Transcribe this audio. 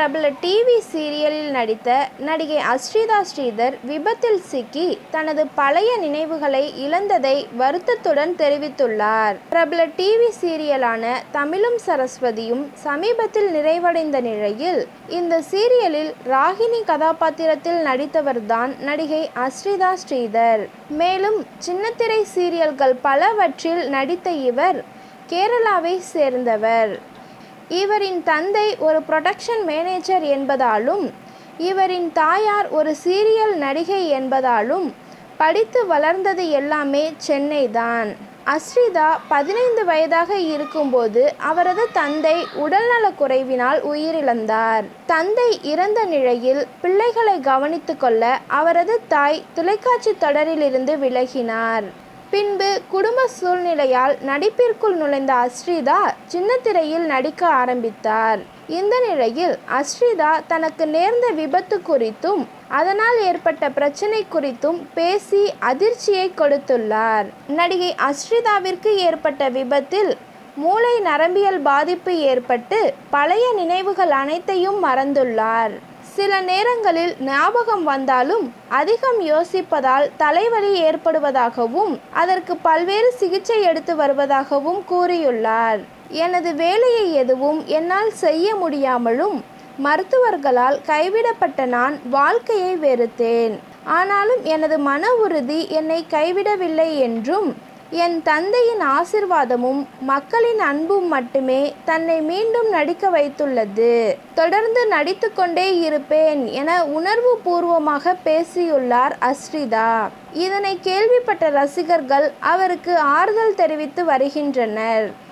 பிரபல டிவி சீரியலில் நடித்த நடிகை அஸ்ரிதா ஸ்ரீதர் விபத்தில் சிக்கி தனது பழைய நினைவுகளை இழந்ததை வருத்தத்துடன் தெரிவித்துள்ளார். பிரபல டிவி சீரியலான தமிழும் சரஸ்வதியும் சமீபத்தில் நிறைவடைந்த நிலையில் இந்த சீரியலில் ராகினி கதாபாத்திரத்தில் நடித்தவர்தான் நடிகை அஸ்ரிதா ஸ்ரீதர். மேலும் சின்னத்திரை சீரியல்கள் பலவற்றில் நடித்த இவர் கேரளாவை சேர்ந்தவர். இவரின் தந்தை ஒரு புரொடக்ஷன் மேனேஜர் என்பதாலும் இவரின் தாயார் ஒரு சீரியல் நடிகை என்பதாலும் படித்து வளர்ந்தது எல்லாமே சென்னை தான் அஸ்ரிதா பதினைந்து வயதாக இருக்கும்போது அவரது தந்தை உடல்நலக் குறைவினால் உயிரிழந்தார். தந்தை இறந்த நிலையில் பிள்ளைகளை கவனித்து கொள்ள அவரது தாய் தொலைக்காட்சி தொடரிலிருந்து விலகினார். பின்பு குடும்ப சூழ்நிலையால் நடிப்பிற்குள் நுழைந்த அஸ்ரிதா சின்னத்திரையில் நடிக்க ஆரம்பித்தார். இந்த நிலையில் அஸ்ரிதா தனக்கு நேர்ந்த விபத்து குறித்தும் அதனால் ஏற்பட்ட பிரச்சனை குறித்தும் பேசி அதிர்ச்சியை கொடுத்துள்ளார். நடிகை அஸ்ரிதாவிற்கு ஏற்பட்ட விபத்தில் மூளை நரம்பியல் பாதிப்பு ஏற்பட்டு பழைய நினைவுகள் அனைத்தையும் மறந்துள்ளார். சில நேரங்களில் ஞாபகம் வந்தாலும் அதிகம் யோசிப்பதால் தலைவலி ஏற்படுவதாகவும் அதற்கு பல்வேறு சிகிச்சை எடுத்து வருவதாகவும் கூறியுள்ளார். எனது வேலையை எதுவும் என்னால் செய்ய முடியாமலும் மருத்துவர்களால் கைவிடப்பட்ட நான் வாழ்க்கையை வெறுத்தேன். ஆனாலும் எனது மன உறுதி என்னை கைவிடவில்லை என்றும் என் தந்தையின் ஆசிர்வாதமும் மக்களின் அன்பும் மட்டுமே தன்னை மீண்டும் நடிக்க வைத்துள்ளது. தொடர்ந்து நடித்து கொண்டே இருப்பேன் என உணர்வு பூர்வமாக பேசியுள்ளார் அஸ்ரிதா. இதனை கேள்விப்பட்ட ரசிகர்கள் அவருக்கு ஆறுதல் தெரிவித்து வருகின்றனர்.